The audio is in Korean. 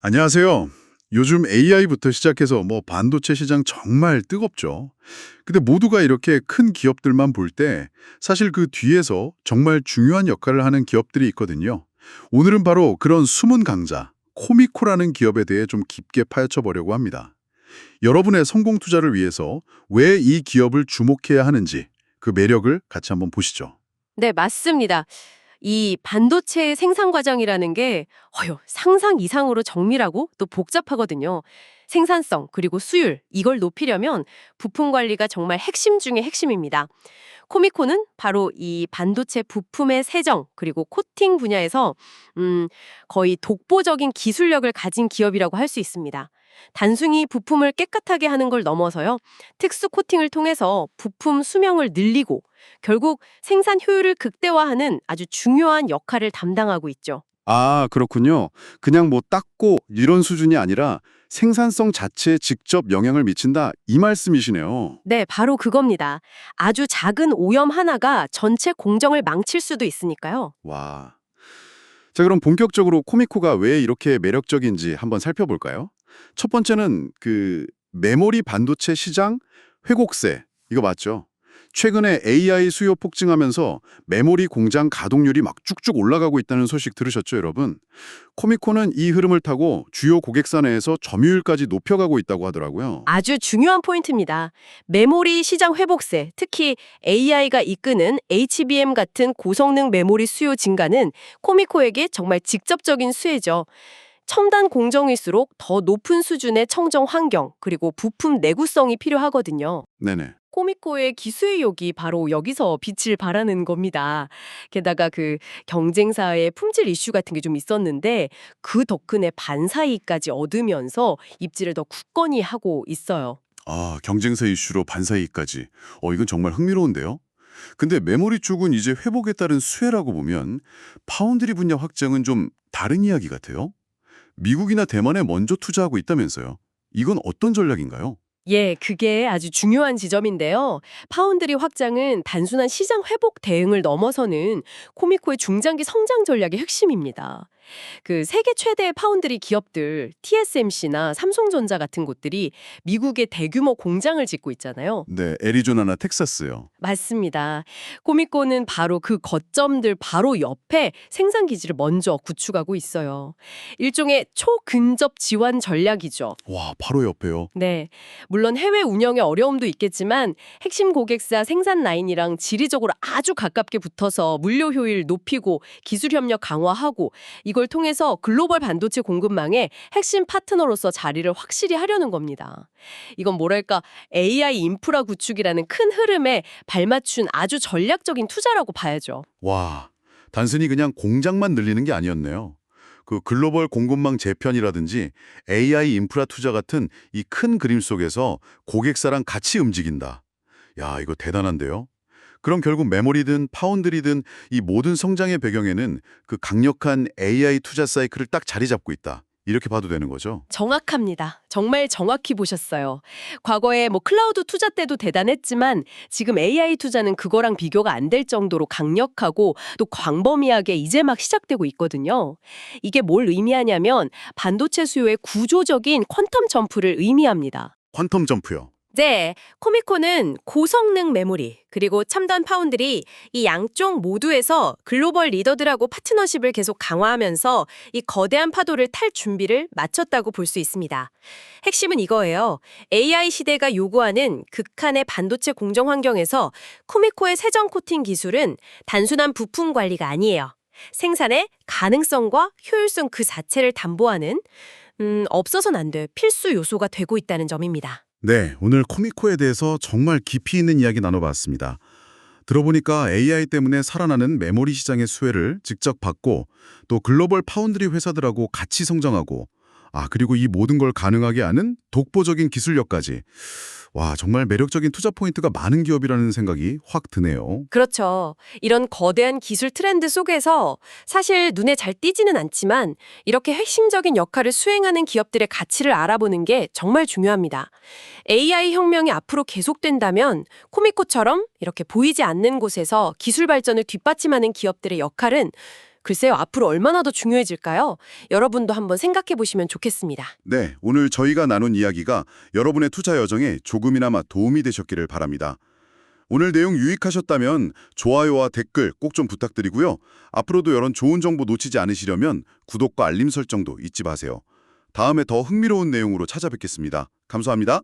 안녕하세요. 요즘 AI부터 시작해서 뭐 반도체 시장 정말 뜨겁죠. 근데 모두가 이렇게 큰 기업들만 볼 때 사실 그 뒤에서 정말 중요한 역할을 하는 기업들이 있거든요. 오늘은 바로 그런 숨은 강자, 코미코라는 기업에 대해 좀 깊게 파헤쳐 보려고 합니다. 여러분의 성공 투자를 위해서 왜 이 기업을 주목해야 하는지 그 매력을 같이 한번 보시죠. 네, 맞습니다. 이 반도체 생산 과정이라는 게 어휴, 상상 이상으로 정밀하고 또 복잡하거든요. 생산성 그리고 수율 이걸 높이려면 부품 관리가 정말 핵심 중의 핵심입니다. 코미코는 바로 이 반도체 부품의 세정 그리고 코팅 분야에서 음, 거의 독보적인 기술력을 가진 기업이라고 할 수 있습니다. 단순히 부품을 깨끗하게 하는 걸 넘어서요. 특수 코팅을 통해서 부품 수명을 늘리고 결국 생산 효율을 극대화하는 아주 중요한 역할을 담당하고 있죠. 아, 그렇군요. 그냥 뭐 닦고 이런 수준이 아니라 생산성 자체에 직접 영향을 미친다 이 말씀이시네요. 네, 바로 그겁니다. 아주 작은 오염 하나가 전체 공정을 망칠 수도 있으니까요. 와. 자, 그럼 본격적으로 코미코가 왜 이렇게 매력적인지 한번 살펴볼까요? 첫 번째는 그 메모리 반도체 시장 회곡세. 이거 맞죠? 최근에 AI 수요 폭증하면서 메모리 공장 가동률이 막 쭉쭉 올라가고 있다는 소식 들으셨죠, 여러분? 코미코는 이 흐름을 타고 주요 고객사 내에서 점유율까지 높여가고 있다고 하더라고요. 아주 중요한 포인트입니다. 메모리 시장 회복세, 특히 AI가 이끄는 HBM 같은 고성능 메모리 수요 증가는 코미코에게 정말 직접적인 수혜죠. 첨단 공정일수록 더 높은 수준의 청정 환경 그리고 부품 내구성이 필요하거든요. 네네. 코미코의 기술력이 바로 여기서 빛을 발하는 겁니다. 게다가 그 경쟁사의 품질 이슈 같은 게 좀 있었는데 그 덕분에 반사이익까지 얻으면서 입지를 더 굳건히 하고 있어요. 아, 경쟁사 이슈로 반사이익까지. 어, 이건 정말 흥미로운데요? 근데 메모리 쪽은 이제 회복에 따른 수혜라고 보면 파운드리 분야 확장은 좀 다른 이야기 같아요. 미국이나 대만에 먼저 투자하고 있다면서요. 이건 어떤 전략인가요? 예, 그게 아주 중요한 지점인데요. 파운드리 확장은 단순한 시장 회복 대응을 넘어서는 코미코의 중장기 성장 전략의 핵심입니다. 그 세계 최대의 파운드리 기업들 TSMC나 삼성전자 같은 곳들이 미국의 대규모 공장을 짓고 있잖아요. 네, 애리조나나 텍사스요. 맞습니다. 코미코는 바로 그 거점들 바로 옆에 생산 기지를 먼저 구축하고 있어요. 일종의 초근접 지원 전략이죠. 와, 바로 옆에요. 네. 물론 해외 운영에 어려움도 있겠지만 핵심 고객사 생산 라인이랑 지리적으로 아주 가깝게 붙어서 물류 효율 높이고 기술 협력 강화하고 이걸 통해서 글로벌 반도체 공급망의 핵심 파트너로서 자리를 확실히 하려는 겁니다. 이건 뭐랄까 AI 인프라 구축이라는 큰 흐름에 발맞춘 아주 전략적인 투자라고 봐야죠. 와, 단순히 그냥 공장만 늘리는 게 아니었네요. 그 글로벌 공급망 재편이라든지 AI 인프라 투자 같은 이 큰 그림 속에서 고객사랑 같이 움직인다. 야, 이거 대단한데요? 그럼 결국 메모리든 파운드리든 이 모든 성장의 배경에는 그 강력한 AI 투자 사이클을 딱 자리 잡고 있다. 이렇게 봐도 되는 거죠? 정확합니다. 정말 정확히 보셨어요. 과거에 뭐 클라우드 투자 때도 대단했지만 지금 AI 투자는 그거랑 비교가 안 될 정도로 강력하고 또 광범위하게 이제 막 시작되고 있거든요. 이게 뭘 의미하냐면 반도체 수요의 구조적인 퀀텀 점프를 의미합니다. 퀀텀 점프요. 네, 코미코는 고성능 메모리 그리고 첨단 파운드리 이 양쪽 모두에서 글로벌 리더들하고 파트너십을 계속 강화하면서 이 거대한 파도를 탈 준비를 마쳤다고 볼 수 있습니다. 핵심은 이거예요. AI 시대가 요구하는 극한의 반도체 공정 환경에서 코미코의 세정 코팅 기술은 단순한 부품 관리가 아니에요. 생산의 가능성과 효율성 그 자체를 담보하는 음, 없어선 안돼 필수 요소가 되고 있다는 점입니다. 네, 오늘 코미코에 대해서 정말 깊이 있는 이야기 나눠봤습니다. 들어보니까 AI 때문에 살아나는 메모리 시장의 수혜를 직접 받고 또 글로벌 파운드리 회사들하고 같이 성장하고 아 그리고 이 모든 걸 가능하게 하는 독보적인 기술력까지 와 정말 매력적인 투자 포인트가 많은 기업이라는 생각이 확 드네요. 그렇죠. 이런 거대한 기술 트렌드 속에서 사실 눈에 잘 띄지는 않지만 이렇게 핵심적인 역할을 수행하는 기업들의 가치를 알아보는 게 정말 중요합니다. AI 혁명이 앞으로 계속된다면 코미코처럼 이렇게 보이지 않는 곳에서 기술 발전을 뒷받침하는 기업들의 역할은 글쎄요, 앞으로 얼마나 더 중요해질까요? 여러분도 한번 생각해 보시면 좋겠습니다. 네, 오늘 저희가 나눈 이야기가 여러분의 투자 여정에 조금이나마 도움이 되셨기를 바랍니다. 오늘 내용 유익하셨다면 좋아요와 댓글 꼭 좀 부탁드리고요. 앞으로도 이런 좋은 정보 놓치지 않으시려면 구독과 알림 설정도 잊지 마세요. 다음에 더 흥미로운 내용으로 찾아뵙겠습니다. 감사합니다.